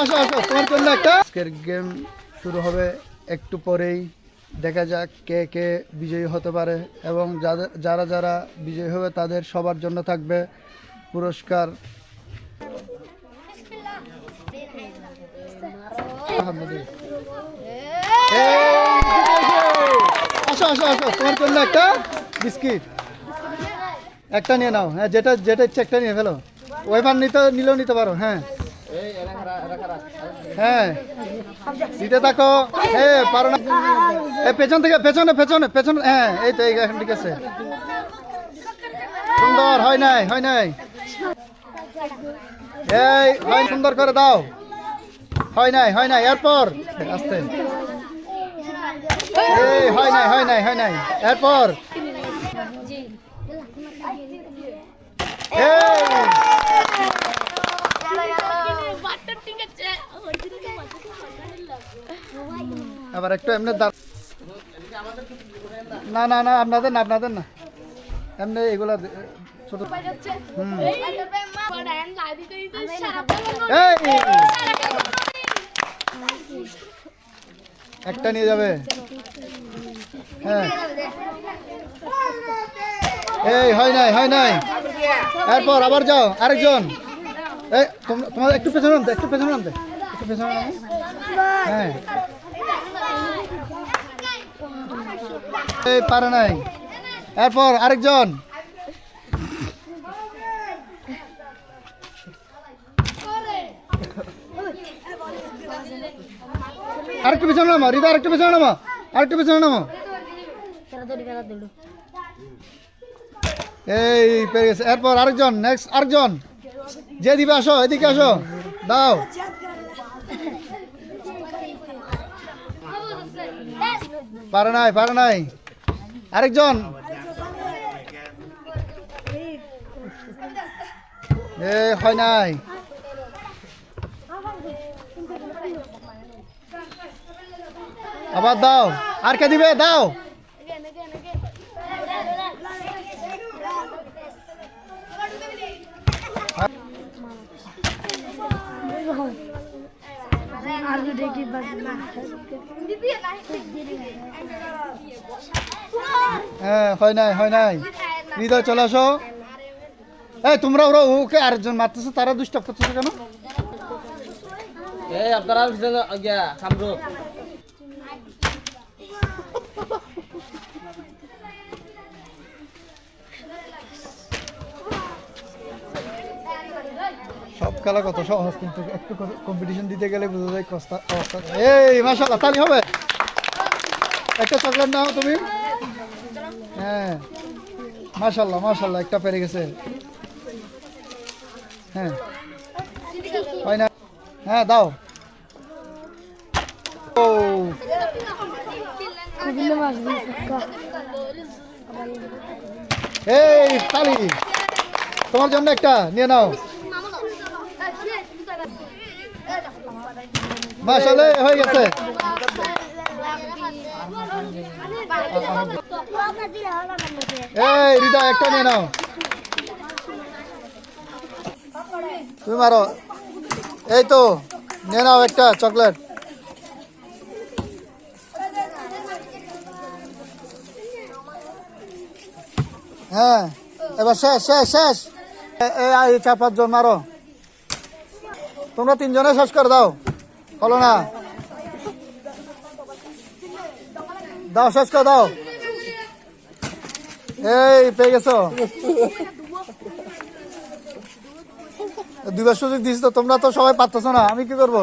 আসো আসো তোমার জন্য একটা। আজকের গেম শুরু হবে একটু পরেই। দেখা যাক কে কে বিজয়ী হতে পারে এবং যাদের যারা যারা বিজয়ী হবে তাদের সবার জন্য থাকবে পুরস্কার। আসো আসো আসো তোমার জন্য একটা বিস্কিট। একটা নিয়ে নাও হ্যাঁ যেটা যেটা ইচ্ছে একটা নিয়ে ফেলো। ওয়েফার নিতে নিলেও নিতে পারো হ্যাঁ। হ্যাঁ। দিতে থাকো। এ, পারো না। পেছন থেকে, পেছনে পেছনে পেছনে। হ্যাঁ এই তো এখন ঠিক আছে। সুন্দর, হয় নাই হয় নাই। এই হয় সুন্দর করে দাও। হয় নাই হয় নাই, এরপর। আস্তে। এই, হয় নাই হয় নাই হয় নাই, এরপর। এই। আবার একটু এমনি না না না, আপনাদের না আপনাদের না। এমনি এগুলা ছোট একটা নিয়ে যাবে। হ্যাঁ। এই, হয় নাই হয় নাই। এরপর আবার যাও, আরেকজন। তোমরা একটু পেছনে আনতে একটু পেছনে আনতে একটু পেছনে আনো হ্যাঁ। পারে নাই। এরপর আরেকজন। আরেকটু পেছনে নামো রিদা আরেকটু পেছনে নামো, আরেকটু পেছনে নামো। এই পেয়ে গেছে। এরপর আরেকজন নেক্সট আরেকজন। যে দিবে আসো, এদিকে আসো। দাও। পারে নাই পারে নাই। আরেকজন। এ, হয় নাই। আবার দাও। আর কে দিবে? দাও। হ্যাঁ হয় নাই হয় নাই হৃদয় চলে আসো এই তোমরা ওরা ওকে আরেকজন মারতেছো তারা দুষ্টাপ করতেছে কেন এই আপনারা খেলা কত সহজ, কিন্তু একটু কম্পিটিশন দিতে গেলে বোঝা যায় কষ্ট অবস্থা এই মাসাল্লাহ তালি হবে। একটা চকলেট নাও তুমি। হ্যাঁ। মাশাল্লাহ মাশাল্লাহ একটা পেরে গেছে। হয় না? হ্যাঁ দাও। ও। এই, তালি। তোমার জন্য একটা, নিয়ে নাও। মাশাল্লাহ হয়ে গেছে। এই রিদা একটা নিয়ে নাও। তুমি মারো। এই তো, নিয়ে নাও একটা চকলেট। হ্যাঁ এবার শেষ শেষ শেষ। এই চার, পাঁচজন মারো। তোমরা তিনজনে শেষ করে দাও। হলো না দাও শেষ করে দাও এই পেয়ে গেছো দুবার সুযোগ দিস তো, তোমরা তো সবাই পারতেছো না, আমি কি করব?